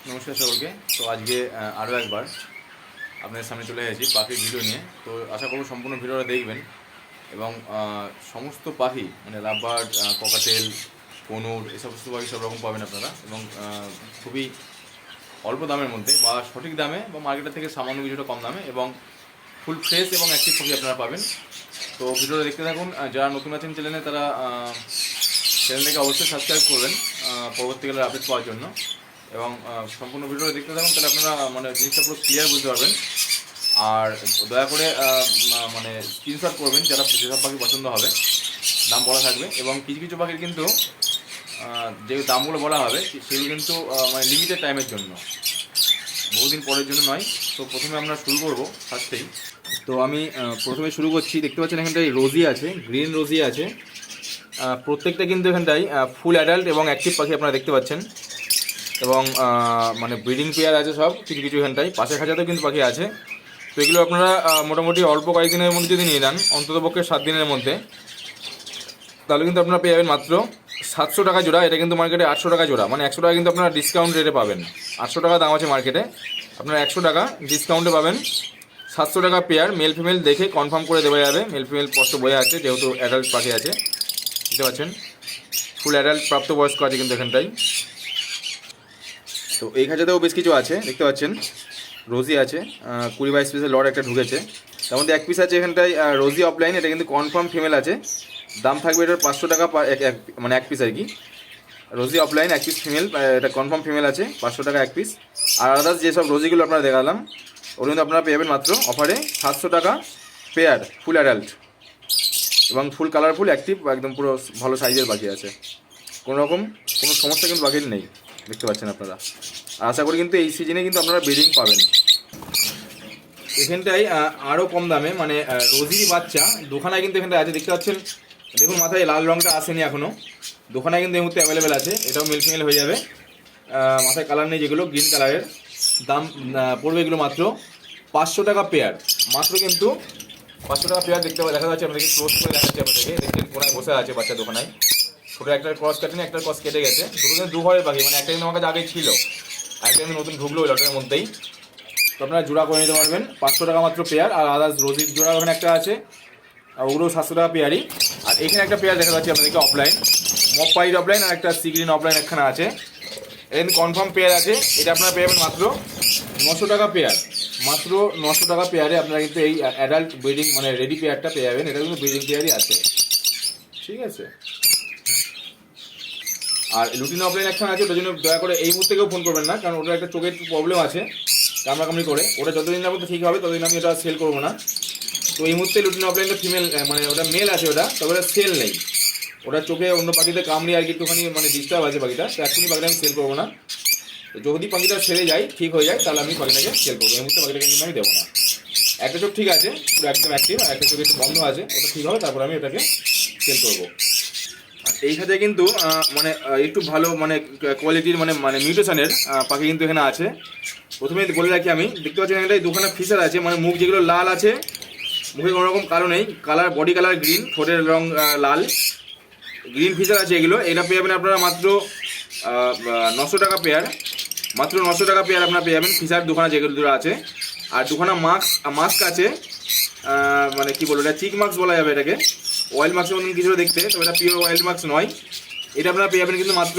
নমস্কার সকলকে। তো আজকে আরও একবার আপনাদের সামনে চলে এসেছি পাখির ভিডিও নিয়ে। তো আশা করব সম্পূর্ণ ভিডিওটা দেখবেন এবং সমস্ত পাখি মানে লাভবার্ড ককাটেল কনুর এই সমস্ত পাখি সব রকম পাবেন আপনারা এবং খুবই অল্প দামের মধ্যে বা সঠিক দামে বা মার্কেটের থেকে সামান্য কিছুটা কম দামে এবং ফুল ফ্রেশ এবং অ্যাক্টিভ পাখি আপনারা পাবেন। তো ভিডিওটা দেখতে থাকুন। যারা নতুন আছেন চ্যানেলে তারা চ্যানেলটাকে অবশ্যই সাবস্ক্রাইব করবেন আহ, পরবর্তীকালে আপডেট পাওয়ার জন্য। এবং সম্পূর্ণ ভিডিওটা দেখতে থাকুন তাহলে আপনারা মানে জিনিসটা পুরো ক্লিয়ার বুঝতে পারবেন। আর দয়া করে মানে স্ক্রিনশট করবেন যারা যেসব পাখি পছন্দ হবে, দাম বলা থাকবে। এবং কিছু কিছু পাখির কিন্তু যে দামগুলো বলা হবে, সেগুলো কিন্তু মানে লিমিটেড টাইমের জন্য। বহুদিন পরের জন্য নয়, তো প্রথমে আমরা শুরু করব ফার্স্টেই তো আমি প্রথমে শুরু করছি, দেখতে পাচ্ছেন এখানটায় রোজি আছে গ্রিন রোজি আছে। প্রত্যেকটা কিন্তু এখানটায় ফুল অ্যাডাল্ট এবং অ্যাক্টিভ পাখি আপনারা দেখতে পাচ্ছেন। এবং মানে ব্রিডিং পেয়ার আছে সব, কিছু কিছু এখানটায় পাশে খাঁচাতেও কিন্তু পাখি আছে। তো এগুলো আপনারা মোটামুটি অল্প কয়েকদিনের মধ্যে যদি নিয়ে নেন, অন্ততপক্ষে সাত দিনের মধ্যে, তাহলে কিন্তু আপনারা পেয়ে যাবেন মাত্র সাতশো টাকা জোড়া। এটা কিন্তু মার্কেটে আটশো টাকা জোড়া। মানে একশো টাকা কিন্তু আপনারা ডিসকাউন্ট রেটে পাবেন। আটশো টাকা দাম আছে মার্কেটে আপনারা একশো টাকা ডিসকাউন্টে পাবেন। সাতশো টাকা পেয়ার মেল ফিমেল দেখে কনফার্ম করে দেওয়া যাবে। মেল ফিমেল স্পষ্ট বয়ে আছে যেহেতু অ্যাডাল্ট পাখি আছে। বুঝতে পারছেন? ফুল অ্যাডাল্ট প্রাপ্তবয়স্ক আছে কিন্তু এখানটাই তো এই খাঁচাতেও বেশ কিছু আছে, দেখতে পাচ্ছেন। রোজি আছে। কুড়ি বাইশ পিসের লট একটা ঢুকেছে। তার মধ্যে এক পিস আছে এখানটায় রোজি অফলাইন এটা কিন্তু কনফার্ম ফিমেল আছে। দাম থাকবে এটার পাঁচশো টাকা মানে এক পিস আর কি। রোজি অফলাইন এক পিস ফিমেল এটা কনফার্ম ফিমেল আছে, পাঁচশো টাকা এক পিস আর আদার্স যেসব রোজিগুলো আপনারা দেখালাম, ওগুলো কিন্তু আপনারা পেয়ে যাবেন মাত্র অফারে সাতশো টাকা পেয়ার ফুল অ্যাডাল্ট এবং ফুল কালারফুল অ্যাক্টিভ একদম পুরো ভালো সাইজের বাকি আছে। কোনো রকম কোনো সমস্যা কিন্তু বাকির নেই। দেখতে পাচ্ছেন আপনারা। আর আশা করি কিন্তু এই সিজনে কিন্তু আপনারা ব্রিডিং পাবেন এখানটায় আরও কম দামে মানে রোজির বাচ্চা, দোকানায় কিন্তু এখানটায় আছে, দেখতে পাচ্ছেন? দেখুন, মাথায় লাল রঙটা আসেনি এখনও দোকানায় কিন্তু এই মুহূর্তে অ্যাভেলেবেল আছে, এটাও মিল ফিমেল হয়ে যাবে। মাথায় কালার নেই যেগুলো গ্রিন কালারের দাম পড়বে এগুলো মাত্র পাঁচশো টাকা পেয়ার মাত্র কিন্তু পাঁচশো টাকা পেয়ার দেখতে দেখা যাচ্ছে আপনাদেরকে ক্লোজ করে দেখাচ্ছি আপনাদেরকে। দেখছেন, কোনায় বসে আছে বাচ্চা দোকানায়। ছোটো একটা ক্রস কাটেনি একটা ক্রস কেটে গেছে। দুটো দু ঘরের পাখি মানে একটা কিন্তু আমার কাছে আগেই ছিল। একটা কিন্তু নতুন ঢুকলো ওই লটের মধ্যেই। তো আপনারা জোড়া করে নিতে পারবেন, পাঁচশো টাকা মাত্র পেয়ার আর আদার্স রোজির জোড়া ওখানে একটা আছে, আর ওগুলো সাতশো টাকা পেয়ারই আর এখানে একটা পেয়ার দেখা যাচ্ছে আপনাদেরকে অফলাইন মপ পাইড অফলাইন আর একটা সিগ্রিন অফলাইন একখানা আছে। এখানে কনফার্ম পেয়ার আছে, এটা আপনারা পেয়ে যাবেন মাত্র নশো টাকা পেয়ার মাত্র নশো টাকা পেয়ারে আপনারা কিন্তু এই অ্যাডাল্ট ব্রিডিং মানে রেডি পেয়ারটা পেয়ে যাবেন। এটা কিন্তু ব্রিডিং পেয়ারই আছে। ঠিক আছে? আর লুটিন অফলাইন একখানা আছে ওটার জন্য দয়া করে এই মুহূর্তে কেউ ফোন করবেন না, কারণ ওটার একটা চোখের প্রবলেম আছে, কামড়াকামড়ি করে। ওটা যতদিন যাব ঠিক হবে, ততদিন আমি ওটা সেল করব না। তো এই মুহূর্তে লুটিন অফলাইনটা ফিমেল মানে ওটা মেল আছে ওটা, তবে ওটা সেল নেই। ওটা চোখে অন্য পাখিতে কামড়ি আর কি একটুখানি মানে ডিস্টার্ব আছে পাখিটা, তো এখনই পাখিটা আমি সেল করব না। তো যদি পাখিটা সেরে যায়, ঠিক হয়ে যায়, তাহলে আমি পাখিটাকে সেল করব। এই মুহূর্তে পাখিটাকে কিন্তু আমি দেবো না। একটা চোখ ঠিক আছে, পুরো একদম অ্যাক্টিভ আর একটা চোখ একটু বন্ধ আছে, ওটা ঠিক হবে, তারপর আমি ওটাকে সেল করব। এই সাথে কিন্তু মানে একটু ভালো মানে কোয়ালিটির মানে মানে মিউটেশনের পাখি কিন্তু এখানে আছে। প্রথমে বলে রাখি আমি, দেখতে পাচ্ছি এখানে দুখানা ফিচার আছে মানে মুখ যেগুলো লাল আছে, মুখে কোনো রকম কালো নেই কালার বডি কালার গ্রিন ঠোঁটের রং লাল। গ্রিন ফিচার আছে এগুলো, এটা পেয়ে যাবেন আপনারা মাত্র নশো টাকা পেয়ার মাত্র নশো টাকা পেয়ার আপনারা পেয়ে যাবেন ফিচার দুখানা যেগুলো দুটো আছে। আর দুখানা মাস্ক মাস্ক আছে মানে কি বলব, এটা চিক মাস্ক বলা যাবে এটাকে। অয়েল মাস্কের মতন কিছু দেখতে, তবে এটা পিওর অয়েল মাস্ক নয়। এটা আপনারা পেয়ে যাবেন কিন্তু মাত্র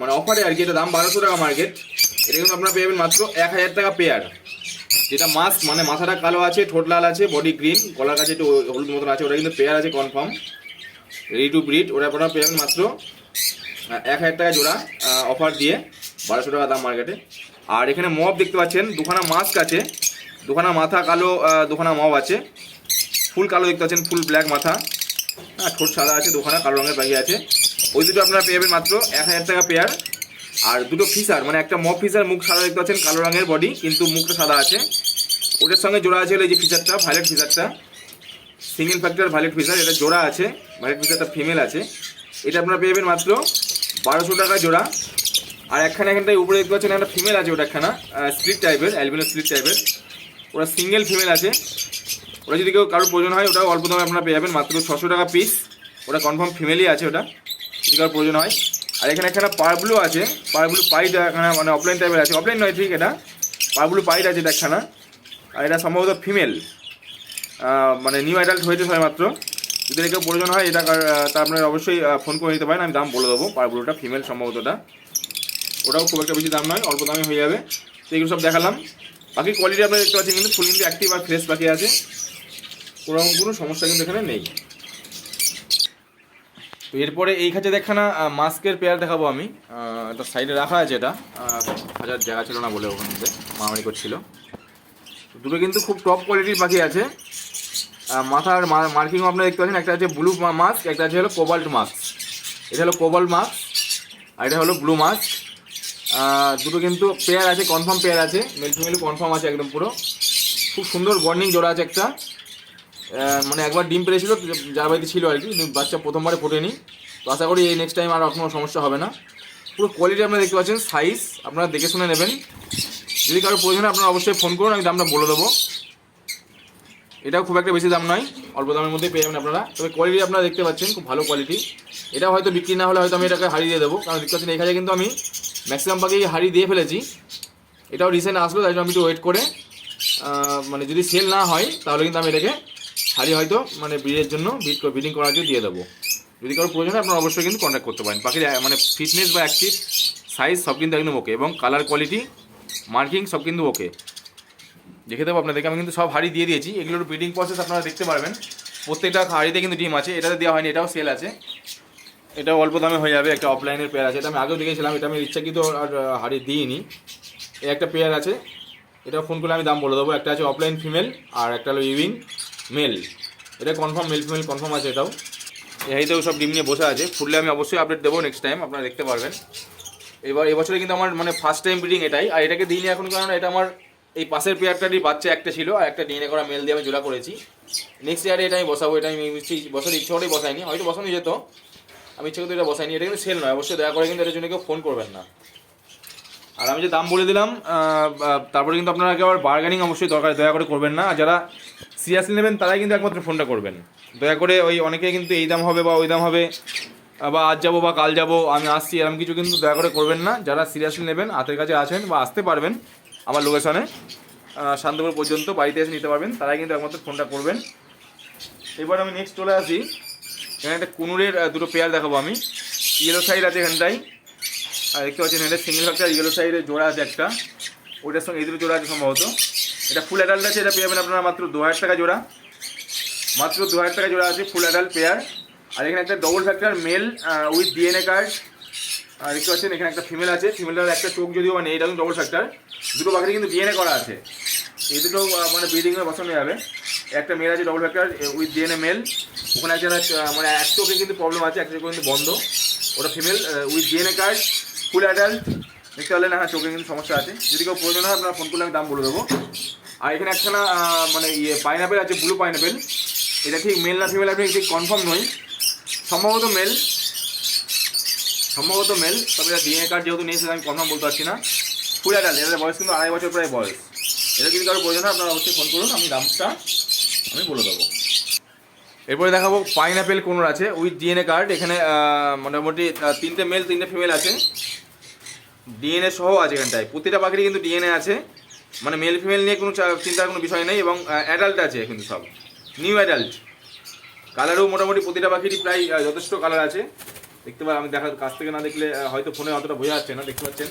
মানে অফারে আর কি, এটা দাম বারোশো টাকা মার্কেট এটা কিন্তু আপনারা পেয়ে যাবেন মাত্র এক হাজার টাকা পেয়ার যেটা মাস্ক মানে মাথাটা কালো আছে, ঠোঁট লাল আছে বডি গ্রিন গলার কাছে একটু হলুদ মতন আছে, ওটা কিন্তু পেয়ার আছে কনফার্ম রেডি টু ব্রিড ওটা আপনারা পেয়ে যাবেন মাত্র এক হাজার টাকা জোড়া অফার দিয়ে বারোশো টাকা দাম মার্কেটে আর এখানে মব দেখতে পাচ্ছেন, দুখানা মাস্ক আছে। দুখানা মাথা কালো দুখানা মব আছে। ফুল কালো দেখতে পাচ্ছেন, ফুল ব্ল্যাক মাথা। হ্যাঁ ঠোঁট সাদা আছে, দুখানা কালো রঙের পাখি আছে। ওই দুটো আপনারা পেয়ে যাবেন মাত্র এক হাজার টাকা পেয়ার আর দুটো ফিসার মানে একটা মব ফিসার মুখ সাদা দেখতে পাচ্ছেন, কালো রঙের বডি কিন্তু মুখটা সাদা আছে। ওটার সঙ্গে জোড়া আছে এই যে ফিচারটা ভাইলেট ফিচারটা সিঙ্গেল ফ্যাক্টর ভাইলেট ফিচার এটা জোড়া আছে ভাইলেট ফিচারটা ফিমেল আছে। এটা আপনারা পেয়ে যাবেন মাত্র বারোশো টাকা জোড়া। আর একখানা এখানটায় উপরে দেখতে পাচ্ছেন, একটা ফিমেল আছে ওটা একখানা স্প্লিট টাইপের অ্যালবিনো স্প্লিট টাইপের ওটা সিঙ্গেল ফিমেল আছে। ওরা যদি কেউ কারোর প্রয়োজন হয়, ওটাও অল্প দামে আপনারা পেয়ে যাবেন, মাত্র ছশো টাকা পিস ওটা কনফার্ম ফিমেলই আছে ওটা, যদি কারোর প্রয়োজন হয়। আর এখানে একটা পারব্লু আছে পারব্লু পাইট এখানে মানে অফলাইন টাইপের আছে। অফলাইন নয়, ঠিক এটা? পারব্লু পাইট আছে এটা একখানা। আর এটা সম্ভবত ফিমেল মানে নিউ অ্যাডাল্ট হয়েছে মাত্র। যদি কেউ প্রয়োজন হয়, এটা তা আপনারা অবশ্যই ফোন করে নিতে পারেন। আমি দাম বলে দেবো পারব্লুটা ফিমেল সম্ভবত ওটা। ওটাও খুব একটা বেশি দাম নয়, অল্প দামে হয়ে যাবে। তো এগুলো সব দেখালাম। বাকি কোয়ালিটি আপনারা দেখতে পাচ্ছেন কিন্তু ফুল কিন্তু অ্যাক্টিভ আর ফ্রেশ বাকি আছে। ওরকম কোনো সমস্যা কিন্তু এখানে নেই। তো এরপরে এই খাঁচে দেখানা মাস্কের পেয়ার দেখাবো আমি। এটা সাইডে রাখা আছে এটা। হাজার জায়গা ছিল না বলে ওখানে মারামারি করছিল। দুটো কিন্তু খুব টপ কোয়ালিটির পাখি আছে। মাথার মার্কিংও আপনারা দেখতে পাচ্ছেন। একটা আছে ব্লু মাস্ক একটা আছে হলো কোবাল্ট মাস্ক এটা হলো কোবাল্ট মাস্ক আর এটা হলো ব্লু মাস্ক দুটো কিন্তু পেয়ার আছে কনফার্ম পেয়ার আছে। মেল ফিমেল কনফার্ম আছে একদম পুরো। খুব সুন্দর বর্নিং জোড়া আছে একটা। মানে একবার ডিম পেরেছিল, যার বাড়িতে ছিল আর কি বাচ্চা প্রথমবারে ফোটেনি। তো আশা করি এই নেক্সট টাইম আর কোনো সমস্যা হবে না। পুরো কোয়ালিটি আপনারা দেখতে পাচ্ছেন সাইজ আপনারা দেখে শুনে নেবেন। যদি কারও প্রয়োজন আপনারা অবশ্যই ফোন করুন, আমি দামটা বলে দেবো। এটাও খুব একটা বেশি দাম নয়, অল্প দামের মধ্যেই পেয়ে যাবেন আপনারা। তবে কোয়ালিটি আপনারা দেখতে পাচ্ছেন, খুব ভালো কোয়ালিটি এটা হয়তো বিক্রি না হলে হয়তো আমি এটাকে হারিয়ে দিয়ে দেবো। কারণ দেখতে পাচ্ছেন, এখানে কিন্তু আমি ম্যাক্সিমাম পাখি হারিয়ে দিয়ে ফেলেছি। এটাও রিসেন্ট আসলো, তাই জন্য আমি একটু ওয়েট করে মানে যদি সেল না হয়, তাহলে কিন্তু আমি এটাকে হারিয়ে হয়তো মানে ব্রিডের জন্য ব্রিড ব্রিডিং করার জন্য দিয়ে দেবো। যদি কারও প্রয়োজন হয়, আপনারা অবশ্যই কিন্তু কন্ট্যাক্ট করতে পারেন। পাখির মানে ফিটনেস বা অ্যাক্টিভ সাইজ সব কিন্তু একদম ওকে এবং কালার কোয়ালিটি মার্কিং সব কিন্তু ওকে দেখে দেবো আপনাদেরকে, আমি কিন্তু সব হাড়ি দিয়ে দিয়েছি। এগুলোর ব্রিডিং প্রসেস আপনারা দেখতে পারবেন। প্রত্যেকটা হাড়িতে কিন্তু ডিম আছে, এটাতে দেওয়া হয়নি, এটাও সেল আছে। এটাও অল্প দামে হয়ে যাবে, একটা অফলাইনের পেয়ার আছে। এটা আমি আগেও দেখেছিলাম, এটা আমি ইচ্ছাকৃত আর হাড়ি দিইনি। এই একটা পেয়ার আছে, এটা ফোন করলে আমি দাম বলে দেবো। একটা আছে অফলাইন ফিমেল আর একটা হলো ইভিং মেল এটা কনফার্ম মেল ফিমেল কনফার্ম আছে এটাও। এই হাইতেও সব ডিম নিয়ে বসে আছে। ফুললে আমি অবশ্যই আপডেট দেবো নেক্সট টাইম আপনারা দেখতে পারবেন। এবার এবছরে কিন্তু আমার মানে ফার্স্ট টাইম ব্রিডিং এটাই। আর এটাকে দিইনি এখন কারণ এটা আমার, এই পাশের পেয়ারটারই বাচ্চা একটা ছিল আর একটা ডিএনএ করা মেল দিয়ে আমি জোড়া করেছি। নেক্সট ইয়ারে এটা আমি বসাবো, এটা আমি বসার ইচ্ছে করেই বসাইনি, হয়তো বসানো যেত। আমি ইচ্ছে করতে এটা বসাইনি, এটা কিন্তু সেল নয়, অবশ্যই দয়া করে কিন্তু এটার জন্য কেউ ফোন করবেন না। আর আমি যে দাম বলে দিলাম তারপরে কিন্তু আপনারা আবার বার্গেনিং অবশ্যই দরকার, দয়া করে করবেন না। আর যারা সিরিয়াসলি নেবেন, তারাই কিন্তু একমাত্র ফোনটা করবেন। দয়া করে ওই অনেকে কিন্তু এই দাম হবে বা ওই দাম হবে, বা আজ যাব বা কাল যাব, আমি আসছি এরকম কিছু কিন্তু দয়া করে করবেন না। যারা সিরিয়াসলি নেবেন, হাতের কাছে আছেন বা আসতে পারবেন আমার লোকেশনে শান্তপুর পর্যন্ত বাড়িতে এসে নিতে পারবেন, তারাই কিন্তু একমাত্র ফোনটা করবেন। এবার আমি নেক্সট চলে আসি। এখানে একটা কুনুরের দুটো পেয়ার দেখাবো আমি। ইয়েলো সাইড আছে এখানটায়। আর দেখতে পাচ্ছেন এটা সিঙ্গেল ফ্যাক্টর ইয়েলো সাইডে জোড়া আছে একটা। ওটার সঙ্গে এই দুটো জোড়া আছে সম্ভবত। এটা ফুল অ্যাডাল্ট আছে, এটা পেয়ে যাবেন আপনারা মাত্র দু হাজার টাকা জোড়া। মাত্র দু হাজার টাকা জোড়া আছে ফুল অ্যাডাল্ট পেয়ার আর এখানে একটা double factor male with DNA card আর দেখতে পাচ্ছেন এখানে একটা ফিমেল আছে। ফিমেলটার একটা চোখ যদিও মানে এটা ডবল ফ্যাক্টর দুটো পাখিতে কিন্তু ডিএনএ করা আছে। এই দুটো মানে ব্রিডিংয়ে বসানো যাবে। একটা মেল আছে double factor with DNA male ওখানে একটা মানে এক চোখে কিন্তু প্রবলেম আছে এক চোখে কিন্তু বন্ধ। ওটা female with DNA card full adult দেখতে পারলেন হ্যাঁ চোখে কিন্তু সমস্যা আছে। যদি কেউ প্রয়োজন হয়, আপনারা ফোন করলে আমি দাম বলে দেবো। আর এখানে একখানা মানে ইয়ে পাইনাপেল আছে ব্লু পাইনাপেল এটা ঠিক মেল না ফিমেল আপনি ঠিক কনফার্ম নয় সম্ভবত মেল সম্ভবত মেল তবে এটা ডিএনএ কার্ড যেহেতু নেই, সেটা আমি কনফার্ম বলতে পারছি না। ফুল অ্যাডাল্ট এটার বয়স কিন্তু আড়াই বছর প্রায় বয়স। এটা যদি কারও প্রয়োজন হয়, আপনারা অবশ্যই ফোন করুন, আমি দামটা আমি বলে দেবো। এরপরে দেখাবো পাইনাপেল কোনোর আছে উইথ ডিএনএ কার্ড এখানে মোটামুটি তিনটে মেল তিনটে ফিমেল আছে। ডিএনএ সহ আছে এখানটায়। প্রতিটা পাখিরই কিন্তু ডিএনএ আছে। মানে মেল ফিমেল নিয়ে কোনো চিন্তার কোনো বিষয় নেই এবং অ্যাডাল্ট আছে কিন্তু সব। নিউ অ্যাডাল্ট কালারও মোটামুটি প্রতিটা পাখিরই প্রায় যথেষ্ট কালার আছে। দেখতে পাই আমি দেখার কাছ থেকে না দেখলে হয়তো ফোনে অতটা বোঝা যাচ্ছে না, দেখতে পাচ্ছেন।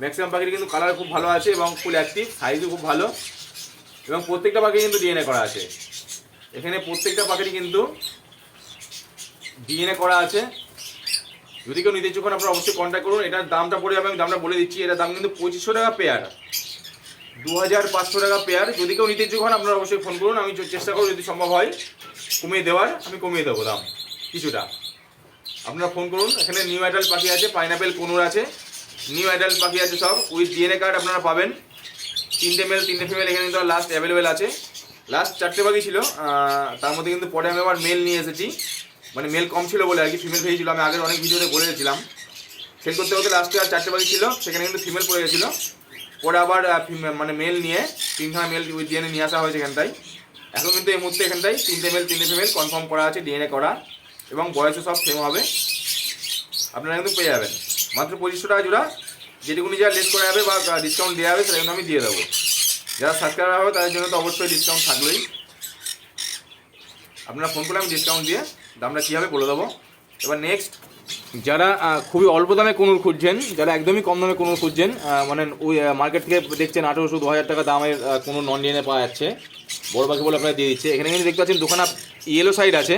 ম্যাক্সিমাম পাখির কিন্তু কালার খুব ভালো আছে এবং ফুল অ্যাক্টিভ সাইজও খুব ভালো। এবং প্রত্যেকটা পাখি কিন্তু ডিএনএ করা আছে। এখানে প্রত্যেকটা পাখিরই কিন্তু ডিএনএ করা আছে। যদি কেউ নিতে ইচ্ছুক আপনারা অবশ্যই কন্ট্যাক্ট করুন। এটার দামটা পড়ে যাবে, আমি দামটা বলে দিচ্ছি। এটার দাম কিন্তু পঁচিশশো টাকা পেয়ার দু হাজার পাঁচশো টাকা পেয়ার যদি কেউ নিতে ইচ্ছুক আপনারা অবশ্যই ফোন করুন। আমি চেষ্টা করব যদি সম্ভব হয় কমিয়ে দেওয়ার। আমি কমিয়ে দেবো দাম, কিছুটা। আপনারা ফোন করুন। এখানে নিউ অ্যাডাল্ট পাখি আছে পাইনাপেল কোনুর আছে। নিউ অ্যাডাল্ট পাখি আছে সব। উইথ ডিএনএ কার্ড আপনারা পাবেন। তিনটে মেল তিনটে ফিমেল এখানে কিন্তু লাস্ট অ্যাভেলেবেল আছে। লাস্ট চারটে পাখি ছিল তার মধ্যে কিন্তু পরে আমি আবার মেল নিয়ে এসেছি। মানে মেল কম ছিল বলে আর কি ফিমেল পেয়েছিল আমি আগের অনেক ভিডিওতে বলে গেছিলাম সেল করতে করতে লাস্টে আর চারটে পাখি ছিল, সেখানে কিন্তু ফিমেল পড়ে গেছিল। পরে আবার মানে মেল নিয়ে তিনখানা মেল ডিএনএ নিয়ে আসা হয়েছে এখানটায়। এখন কিন্তু এই মুহূর্তে এখানটায় তিনটে মেল তিনটে ফিমেল কনফার্ম করা আছে ডিএনএ করা, এবং বয়সও সব সেম হবে। আপনারা কিন্তু পেয়ে যাবেন। মাত্র পঁচিশশো টাকা জোড়া যেটুকুনি যা লেস করা যাবে বা ডিসকাউন্ট দেওয়া হবে সেটা আমি দিয়ে দেবো। যারা সাবস্ক্রাইবার হবে তাদের জন্য তো অবশ্যই ডিসকাউন্ট থাকবেই আপনারা ফোন করলে আমি ডিসকাউন্ট দিয়ে দামটা কী হবে বলে দেবো। এবার নেক্সট যারা খুবই অল্প দামে কোনুর খুঁজছেন, যারা একদমই কম দামে কোনুর খুঁজছেন মানে ওই মার্কেট থেকে দেখছেন আঠেরোশো দু হাজার টাকা দামের কোনো নন ডিএনএ পাওয়া যাচ্ছে। বড় পাখি বলে আপনারা দিয়ে দিচ্ছে। এখানে কিন্তু দেখতে পাচ্ছেন দোকানে ইয়েলো সাইড আছে।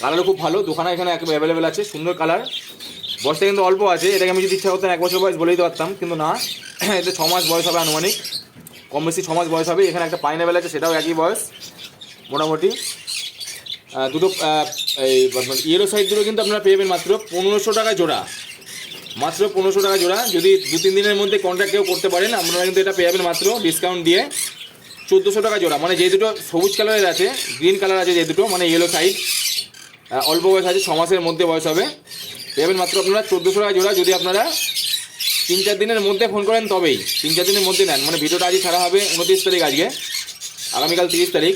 কালারও খুব ভালো। দোকানে এখানে অ্যাভেলেবেল আছে। সুন্দর কালার। বয়সটা কিন্তু অল্প আছে, এটাকে আমি যদি ইচ্ছা করতাম এক বছর বয়স বলে দিতে পারতাম, কিন্তু না, এতে ছ মাস বয়স হবে আনুমানিক, কম বেশি ছ মাস বয়স হবে, এখানে একটা পাইনাবেল আছে, সেটাও একই বয়স, মোটামুটি। দুটো এই ইয়েলো সাইড দুটো কিন্তু আপনারা পেয়ে যাবেন মাত্র পনেরোশো টাকা জোড়া। মাত্র পনেরোশো টাকা জোড়া, যদি দু তিন দিনের মধ্যে কন্ট্যাক্ট কেউ করতে পারেন, আপনারা কিন্তু এটা পেয়ে যাবেন মাত্র ডিসকাউন্ট দিয়ে চোদ্দোশো টাকা জোড়া। মানে যে দুটো সবুজ কালারের আছে গ্রিন কালার আছে যে দুটো মানে ইয়েলো সাইড অল্প বয়স আছে, ছ মাসের মধ্যে বয়স হবে। যাবেন মাত্র আপনারা চোদ্দোশো টাকা জোড়া যদি আপনারা তিন চার দিনের মধ্যে ফোন করেন তবেই, তিন চার দিনের মধ্যে নেন। মানে ভিডিওটা আজকে ছাড়া হবে উনত্রিশ তারিখ আজকে, আগামীকাল তিরিশ তারিখ।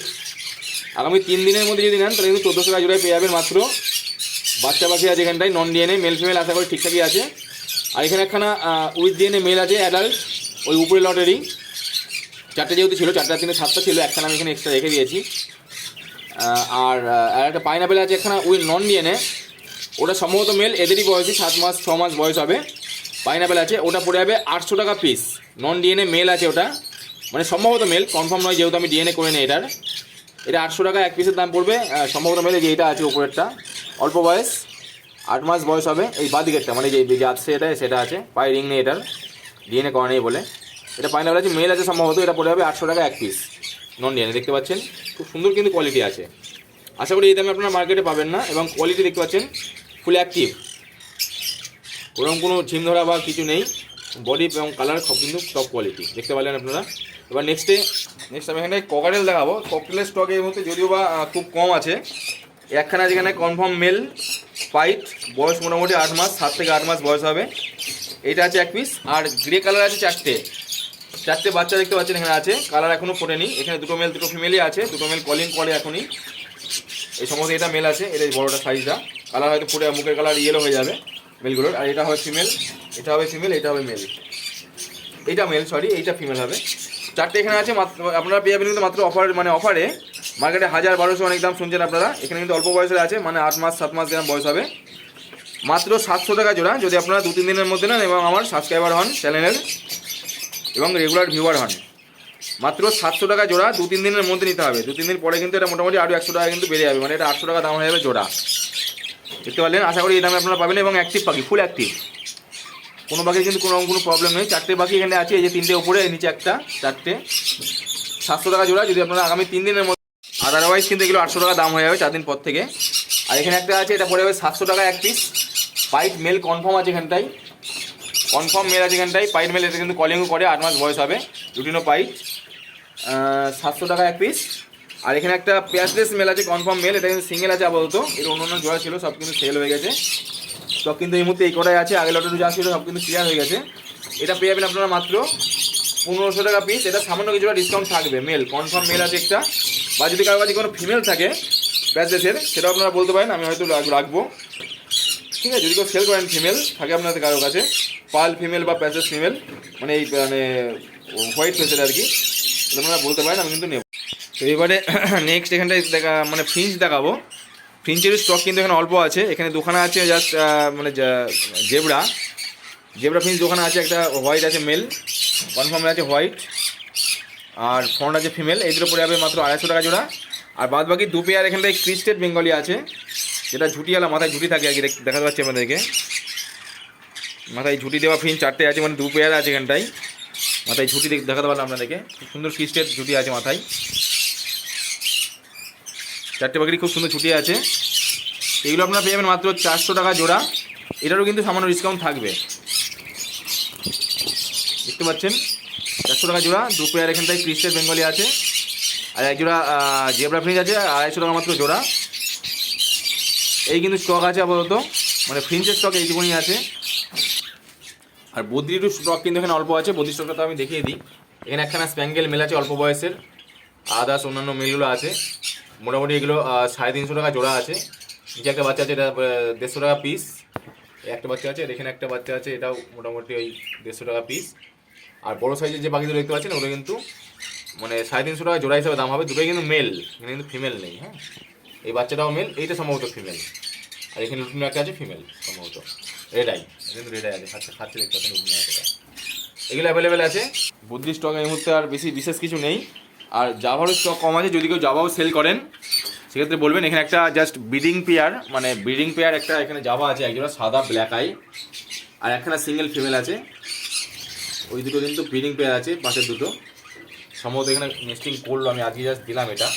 আগামী তিন দিনের মধ্যে যদি নেন, তাহলে কিন্তু চোদ্দোশো টাকা জোড়ায় পেয়ে যাবেন মাত্র বাচ্চা পাখি আছে এখানটায় নন ডিএনএ মেল ফিমেল আশা করি ঠিকঠাকই আছে। আর এখানে একখানা উইথ ডিএনএ মেল আছে অ্যাডাল্ট ওই উপরে লটারি চারটে যেহেতু ছিল, চারটা তিনে সাতটা ছিল, একখানা আমি এখানে এক্সট্রা রেখে দিয়েছি। আর আর একটা পাইনাপেল আছে একখানা উইথ নন ডিএনএ ওটা সম্ভবত মেল এদেরই বয়সী, সাত মাস, ছ মাস বয়স হবে। পাইনাপেল আছে, ওটা পড়ে যাবে আটশো টাকা পিস নন ডিএনএ মেল আছে ওটা। মানে সম্ভবত মেল কনফার্ম নয়, যেহেতু আমি ডিএনএ করে নিই এটার। এটা আটশো টাকা এক পিসের দাম পড়বে। সম্ভবত মেলে যে এটা আছে উপরেরটা। অল্প বয়স, আট মাস বয়স হবে। এই বাদিকেরটা মানে যে যে আছে এটা, সেটা আছে। পায়ে রিং নেই এটার। ডিএনএ করা নেই বলে। এটা পাইনাপেল আছে মেল আছে সম্ভবত, এটা পড়ে যাবে আটশো টাকা এক পিস নন ডিএনএ দেখতে পাচ্ছেন? খুব সুন্দর কিন্তু কোয়ালিটি আছে। আশা করি এই দামে আপনারা মার্কেটে পাবেন না, এবং কোয়ালিটি দেখতে পাচ্ছেন ফুল অ্যাক্টিভ ওরকম কোনো ঝিম ধরা বা কিছু নেই। বডি এবং কালার সব কিন্তু টপ কোয়ালিটি দেখতে পারলেন আপনারা? এবার নেক্সটে নেক্সট আমি এখানে ককাটেল দেখাবো। ককটেলের স্টক এই মুহূর্তে যদিও বা খুব কম আছে। একখানা যেখানে কনফার্ম মেল ফাইট বয়স মোটামুটি আট মাস, সাত থেকে আট মাস বয়স হবে। এটা আছে এক পিস আর গ্রে কালার আছে চারটে। চারটে বাচ্চা দেখতে পাচ্ছেন এখানে আছে। কালার এখনও ফোটেনি। এখানে দুটো মেল দুটো ফিমেলই আছে। দুটো মেল কলিং করে এখনই। এই সমস্ত এটা মেল আছে। এটা বড়টা সাইজটা কালার হয়তো পুরো মুখের কালার ইয়েলো হয়ে যাবে মেলগুলোর আর এটা হবে ফিমেল এটা হবে ফিমেল এটা হবে মেল এইটা মেল সরি এইটা ফিমেল হবে। চারটে এখানে আছে, মাত্র আপনারা পেয়ে যাবেন কিন্তু মাত্র অফার মানে অফারে মার্কেটে হাজার বারোশো অনেক দাম শুনছেন আপনারা। এখানে কিন্তু অল্প বয়সের আছে মানে আট মাস, সাত মাস যেরকম বয়স হবে। মাত্র সাতশো টাকা জোড়া, যদি আপনারা দু, তিন দিনের মধ্যে নেন এবং আমার সাবস্ক্রাইবার হন চ্যানেলের এবং রেগুলার ভিউয়ার হন। মাত্র সাতশো টাকা জোড়া, দু, তিন দিনের মধ্যে নিতে হবে। দু, তিন দিন পরে কিন্তু এটা মোটামুটি আরও একশো টাকা কিন্তু বেড়ে যাবে মানে এটা আটশো টাকা দাম হয়ে যাবে জোড়া। দেখতে পারলেন? আশা করি এই দামে আপনারা পাবেন এবং অ্যাক্টিভ পাখি ফুল অ্যাক্টিভ কোনো পাখির কিন্তু কোনো কোনো প্রবলেম নেই। চারটে পাখি এখানে আছে, এই যে তিনটে উপরে নিচে একটা, চারটে। সাতশো টাকা জোড়া, যদি আপনারা আগামী তিন দিনের মধ্যে আদারওয়াইজ কিন্তু এগুলো আটশো টাকা দাম হয়ে যাবে চার দিন পর থেকে। আর এখানে একটা আছে, এটা পড়ে যাবে সাতশো টাকা এক পিস পাইট মেল কনফার্ম আছে এখানটায়। কনফার্ম মেল আছে এখানটায়। পাইট মেল এটা কিন্তু কলিংও করে, আট মাস বয়স হবে। দুটিনও পাইট সাতশো টাকা এক পিস আর এখানে একটা পেয়াসলেস মেল আছে কনফার্ম মেল এটা কিন্তু সিঙ্গেল আছে আপাতত। এর অন্য অন্য জোড়া ছিল, সব কিন্তু সেল হয়ে গেছে। স্টক কিন্তু এই মুহূর্তে এই কটাই আছে, আগে লটারি যা ছিল সব কিন্তু ক্লিয়ার হয়ে গেছে। এটা পেয়ে যাবেন আপনারা মাত্র পনেরোশো টাকা পিস এটা সামান্য কিছুটা ডিসকাউন্ট থাকবে মেল কনফার্ম মেল আছে একটা। বা যদি কারও কাছে কোনো ফিমেল থাকে প্যাসলেসের সেটাও আপনারা বলতে পারেন, আমি হয়তো রাখব। ঠিক আছে, যদি কেউ সেল করেন ফিমেল থাকে আপনাদের কারও কাছে। পাল ফিমেল বা প্যাসেস ফিমেল মানে এই মানে হোয়াইট ফেসের আর কি আপনারা বলতে পারেন, আমি কিন্তু নেব। তো এবারে নেক্সট এখানটায় দেখা মানে ফ্রিঞ্চ দেখাবো। ফ্রিঞ্চের স্টক কিন্তু এখানে অল্প আছে। এখানে দোকানে আছে জাস্ট মানে জেবরা। জেবরা ফ্রিঞ্চ দোকানে আছে একটা হোয়াইট আছে মেল কনফার্ম আছে হোয়াইট আর ফ্রন্ট আছে ফিমেল এই দুটো যাবে মাত্র আড়াইশো টাকা জোড়া। আর বাদ বাকি দু পেয়ার এখানটায় ক্রিস্টেড বেঙ্গলি আছে। যেটা ঝুটিওয়ালা, মাথায় ঝুটি থাকে আর কি, দেখ- দেখা যাচ্ছে আমাদেরকে মাথায় ঝুটি দেওয়া ফিন চারটে আছে মানে দু পেয়ার আছে এখানটায়। মাথায় ঝুটি দেখ- দেখাতে পারলাম আপনাদেরকে। সুন্দর ক্রিস্টেড ঝুটি আছে মাথায়। চারটে পাখির খুব সুন্দর ছুটি আছে। এগুলো আপনারা পেয়ে যাবেন মাত্র চারশো টাকা জোড়া। এটারও কিন্তু সামান্য ডিসকাউন্ট থাকবে। দেখতে পাচ্ছেন, চারশো টাকা জোড়া। দু পেয়ার এখানটায় ক্রিস্টের বেঙ্গলি আছে। আর এক জোড়া জেব্রা ফ্রিজ আছে আড়াইশো টাকা মাত্র জোড়া। এই কিন্তু স্টক আছে আপাতত। মানে ফ্রিঞ্চের স্টক এইটুকুনি আছে। আর বদ্রিরও স্টক কিন্তু এখানে অল্প আছে। বদ্রি স্টকটা তো আমি দেখিয়ে দিই। এখানে একখানা স্প্যাঙ্গেল মেল আছে অল্প বয়সের। আদার্স অন্যান্য মেলগুলো আছে। মোটামুটি এগুলো সাড়ে তিনশো টাকা জোড়া আছে। নিচে একটা বাচ্চা আছে, এটা দেড়শো টাকা পিস একটা বাচ্চা আছে এখানে একটা বাচ্চা আছে, এটাও মোটামুটি ওই দেড়শো টাকা পিস আর বড় সাইজের যে বাকিগুলো দেখতে পাচ্ছেন, ওগুলো কিন্তু মানে সাড়ে তিনশো টাকা জোড়া হিসাবে দাম হবে। দুটোই কিন্তু মেল এখানে কিন্তু ফিমেল নেই হ্যাঁ। এই বাচ্চাটাও মেল এইটা সম্ভবত ফিমেল আর এখানে লুটিনো একটা আছে ফিমেল সম্ভবত। রেডাই কিন্তু রেডাই আছে খাচ্ছে খাচ্ছে দেখতে পাচ্ছেন লুটিনো একটা এগুলো অ্যাভেলেবেল আছে। বুদ্ধির স্টক এই মুহূর্তে আর বেশি বিশেষ কিছু নেই। আর জাভারও স্টক কম আছে, যদি কেউ জাভাও সেল করেন, সেক্ষেত্রে বলবেন, এখানে একটা জাস্ট ব্রিডিং পেয়ার মানে ব্রিডিং পেয়ার একটা এখানে জাভা আছে, একজোড়া সাদা ব্ল্যাক আই আর একখানা সিঙ্গেল ফিমেল আছে। ওই দুটো কিন্তু ব্রিডিং পেয়ার আছে, পাশের দুটো। সম্ভবত এখানে নেস্টিং করল, আমি আজকে জাস্ট দিলাম এটা।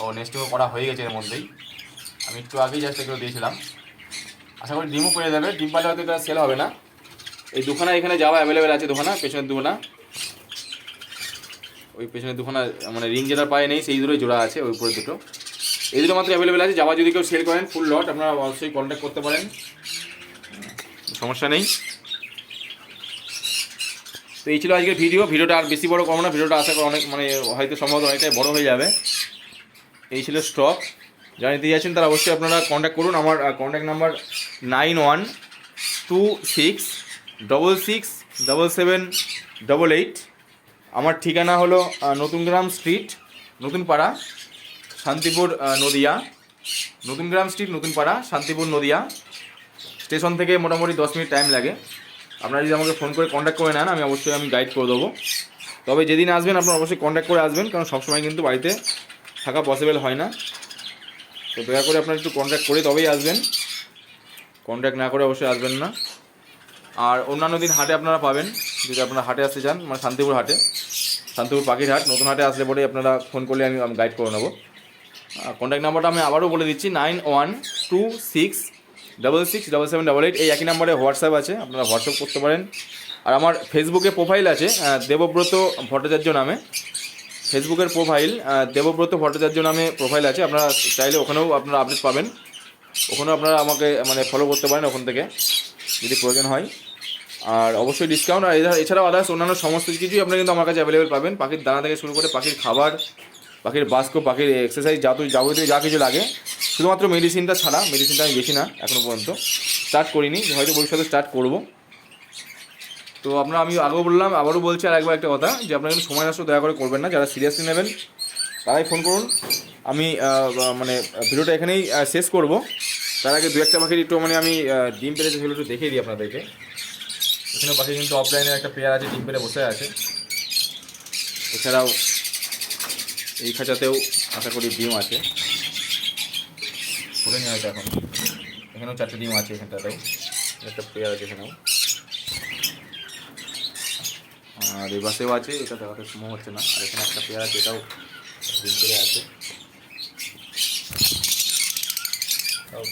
ও নেস্টিংও করা হয়ে গেছে এর মধ্যেই। আমি একটু আগেই জাস্ট এগুলো দিয়েছিলাম। আশা করি ডিমও পেয়ে যাবে, ডিম পালে হয়তো সেল হবে না। এই দুখানা এখানে যাওয়া অ্যাভেলেবেল আছে, দুখানা, পেছনের দুখানা। ওই পেছনে দুখানা মানে রিং যেটা পায়ে নেই, সেই দুটোই জোড়া আছে, ওই উপরে দুটো। এই দুটো মাত্র অ্যাভেলেবেল আছে যাওয়া যদি কেউ সেল করেন ফুল লট আপনারা অবশ্যই কন্ট্যাক্ট করতে পারেন। সমস্যা নেই। তো এই ছিল আজকের ভিডিও ভিডিওটা আর বেশি বড় করব না, ভিডিওটা আশা করি অনেক মানে হয়তো সম্ভবত অনেকটাই বড় হয়ে যাবে। এই ছিল স্টক যারা নিতে যাচ্ছেন, তারা অবশ্যই আপনারা কন্ট্যাক্ট করুন। আমার contact number nine one two six double six double seven double eight আমার ঠিকানা হলো আহ, নতুন গ্রাম স্ট্রিট নতুন পাড়া শান্তিপুর নদিয়া। নতুন গ্রাম স্ট্রিট নতুন পাড়া শান্তিপুর নদিয়া। স্টেশন থেকে মোটামুটি দশ মিনিট টাইম লাগে। আপনারা যদি আমাকে ফোন করে কন্ট্যাক্ট করে নেন আমি অবশ্যই আমি গাইড করে দেবো। তবে যেদিন আসবেন আপনারা অবশ্যই কন্ট্যাক্ট করে আসবেন কারণ সবসময় কিন্তু বাড়িতে থাকা পসিবল হয় না। তো দয়া করে আপনারা একটু কন্ট্যাক্ট করে তবেই আসবেন। কন্ট্যাক্ট না করে অবশ্যই আসবেন না। আর অন্যান্য দিন হাটে আপনারা পাবেন। যদি আপনারা হাটে আসতে চান মানে শান্তিপুর হাটে, শান্তিপুর পাখির হাট, নতুন হাটে আসলে পরে আপনারা ফোন করলে আমি গাইড করে নেব। কন্ট্যাক্ট নাম্বারটা আমি আবারও বলে দিচ্ছি nine one two six double six double seven double eight এই একই নাম্বারে হোয়াটসঅ্যাপ আছে, আপনারা হোয়াটসঅ্যাপ করতে পারেন। আর আমার ফেসবুকে প্রোফাইল আছে দেবব্রত ভট্টাচার্য নামে। ফেসবুকের প্রোফাইল দেবব্রত ভট্টাচার্য নামে প্রোফাইল আছে, আপনারা চাইলে ওখানেও আপনারা আপডেট পাবেন। ওখানেও আপনারা আমাকে মানে ফলো করতে পারেন ওখান থেকে। যদি প্রয়োজন হয়। আর অবশ্যই ডিসকাউন্ট আর এছাড়া- এছাড়াও আদার্স অন্যান্য সমস্ত কিছুই আপনারা কিন্তু আমার কাছে অ্যাভেলেবেল পাবেন। পাখির দানা থেকে শুরু করে পাখির খাবার, পাখির বাস্ক, পাখির এক্সারসাইজ যা যাবতীয় যা কিছু লাগে। শুধুমাত্র মেডিসিনটা ছাড়া মেডিসিনটা আমি বেশি না এখনও পর্যন্ত। স্টার্ট করিনি, হয়তো ভবিষ্যতে স্টার্ট করব। তো আপনারা আমি আগেও বললাম, আবারও বলছি আর একবার একটা কথা, যে আপনারা কিন্তু সময় নষ্ট দয়া করে করবেন না। যারা সিরিয়াসলি নেবেন, তারাই ফোন করুন। আমি মানে ভিডিওটা এখানেই শেষ করব। তার আগে দু একটা পাখির একটু মানে আমি ডিম পেরেছে সেগুলো একটু দেখিয়ে দিই আপনাদেরকে। এখানে পাখি কিন্তু অফলাইনে একটা পেয়ার আছে, ডিম পেরে বসে আছে। এছাড়াও এই খাঁচাতেও আশা করি ডিম আছে। খুলে নিয়ে হয়তো এখন। এখানেও চারটে ডিম আছে এখানটাতেও। একটা পেয়ার আছে এখানেও। আর এই বাসেও আছে, এটা দেখাতে সময় হচ্ছে না। আর এখানে একটা পেয়ার আছে, এটাও ডিম পেরে আছে।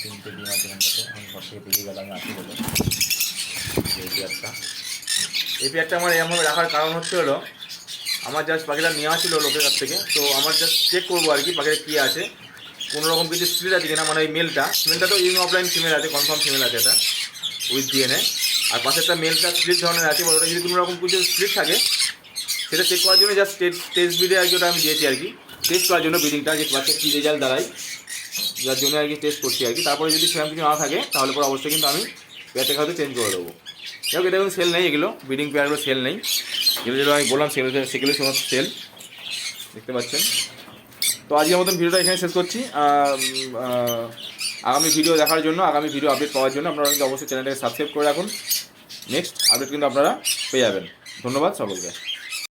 ডিম আছে এখানটাতে এখন ঘর থেকে গেলাম আসি বলে। এই পেয়ারটা এই পেয়ারটা আমার এরমভাবে রাখার কারণ হচ্ছে হলো, আমার জাস্ট পাখিটা নেওয়া ছিল লোকের কাছ থেকে। তো আমার জাস্ট চেক করব আর কি পাখিটা কী আছে। কোনো রকম কিছু স্প্লিট আছে কিনা মানে ওই মেলটা মেলটা তো ইউনো অফলাইন ফিমেল আছে কনফার্ম ফিমেল আছে এটা উইথ ডিএনএ আর পাশেরটা মেলটা স্প্লিট ধরনের আছে ওটা যদি কোনো রকম কিছু স্প্লিট থাকে, সেটা চেক করার জন্য জাস্ট টেস্ট বিডে আর কি ওটা আমি দিয়েছি আর কি। টেস্ট করার জন্য ব্রিডিংটা যে বাচ্চা কী রেজাল্ট দাঁড়ায়। যার জন্য আর কি টেস্ট করছি আর কি। তারপরে যদি সেরকম কিছু না থাকে, তাহলে পরে অবশ্যই কিন্তু আমি পেয়ারটাকে হয়তো চেঞ্জ করে দেবো। যাই হোক, এটা কিন্তু সেল নেই এগুলো ব্রিডিং পেয়ারগুলো সেল নেই। যেগুলো যেগুলো আমি বললাম, সেগুলো সেগুলো সমস্ত সেল দেখতে পাচ্ছেন? তো আজকের মতন ভিডিওটা এখানে শেষ করছি। আগামী ভিডিও দেখার জন্য, আগামী ভিডিও আপডেট পাওয়ার জন্য আপনারা কিন্তু অবশ্যই চ্যানেলটাকে সাবস্ক্রাইব করে রাখুন। নেক্সট আপডেট কিন্তু আপনারা পেয়ে যাবেন। ধন্যবাদ সকলকে।